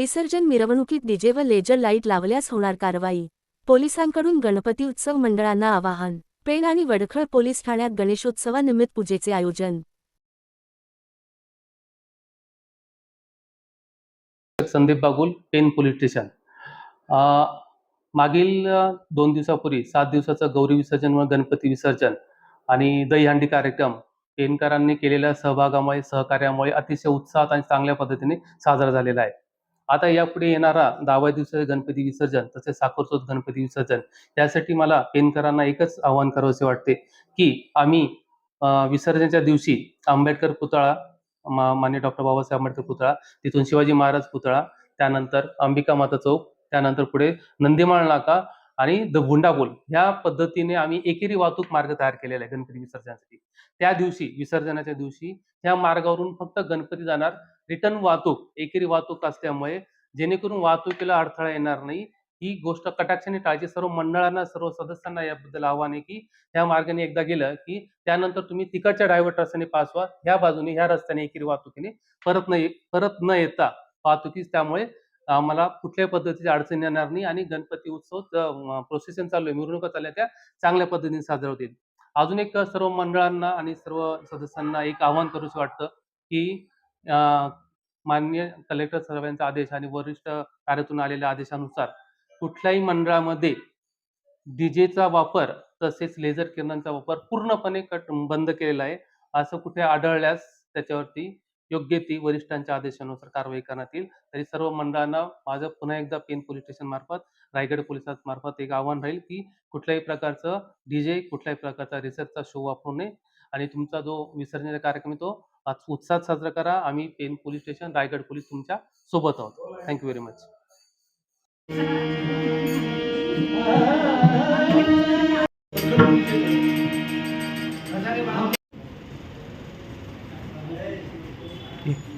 विसर्जन मिरवणुकीत डीजे व लेजर लाइट लावल्यास होणार कारवाई. पोलिसांकडून गणपती उत्सव मंडळांना आवाहन. पेण आणि वडखळ पोलीस ठाण्यात गणेशोत्सवानिमित्त पूजेचे आयोजन. Sandeep Bagul Pen police station. मागील दोन दिवसापूर्वी सात दिवसाचं गौरी विसर्जन व गणपती विसर्जन आणि दहीहंडी कार्यक्रम पेनकरांनी केलेल्या सहभागामुळे सहकार्यामुळे अतिशय उत्साहात आणि चांगल्या पद्धतीने साजरा झालेला आहे. आता यापुढे येणारा दहाव्या दिवसाचे गणपती विसर्जन तसेच साखरचोथ गणपती विसर्जन. यासाठी मला पेनकरांना एकच आवाहन करावेसे वाटते की आम्ही विसर्जनाच्या दिवशी आंबेडकर पुतळा मा- डॉक्टर बाबासाहेब आंबेडकर पुतळा तिथून शिवाजी महाराज पुतळा त्यानंतर अंबिका माता चौक त्यानंतर पुढे नंदीमाळ नाका आणि द भुंडापूल ह्या पद्धतीने आम्ही एकेरी वाहतूक मार्ग तयार केलेला आहे गणपती विसर्जनासाठी. त्या दिवशी विसर्जनाच्या दिवशी ह्या मार्गावरून फक्त गणपती जाणार. रिटर्न वाहतूक एकेरी वाहतूक असल्यामुळे जेणेकरून वाहतुकीला अडथळा येणार नाही. ही गोष्ट कटाक्षाने टाळची सर्व मंडळांना सर्व सदस्यांना याबद्दल आव्हान आहे की ह्या मार्गाने एकदा गेलं की त्यानंतर तुम्ही तिकडच्या डायव्हर्ट रस्त्याने पास व्हा. ह्या बाजूने ह्या रस्त्याने एकेरी वाहतुकीने परत न ये- परत न येता वाहतुकीस त्यामुळे आम्हाला कुठल्याही पद्धतीची अडचण येणार नाही आणि गणपती उत्सव प्रोसेशन चालू आहे. मिरवणुका चालल्या त्या चांगल्या पद्धतीने साजरा होतील. अजून एक सर्व मंडळांना आणि सर्व सदस्यांना एक आवाहन करूच वाटतं की माननीय कलेक्टर सर्वांचा आदेश आणि वरिष्ठ कार्यातून आलेल्या आदेशानुसार कुठल्याही मंडळामध्ये डीजेचा वापर तसेच लेझर किरणांचा वापर पूर्णपणे कट बंद केलेला आहे. असं कुठे आढळल्यास त्याच्यावरती योग्य ती वरिष्ठांच्या आदेशानुसार कारवाई करण्यात येईल. तरी सर्व मंडळांना माझं पुन्हा एकदा पेन पोलीस स्टेशन मार्फत रायगड पोलिसांत मार्फत एक आव्हान राहील की कुठल्याही प्रकारचं डीजे कुठल्याही प्रकारचा रिसर्चचा शो वापरू नये. आणि तुमचा जो विसर्जनाचा कार्यक्रम तो उत्साहात साजरा करा. आम्ही Pen police station Raigad police तुमच्यासोबत आहोत. Thank you very much Oh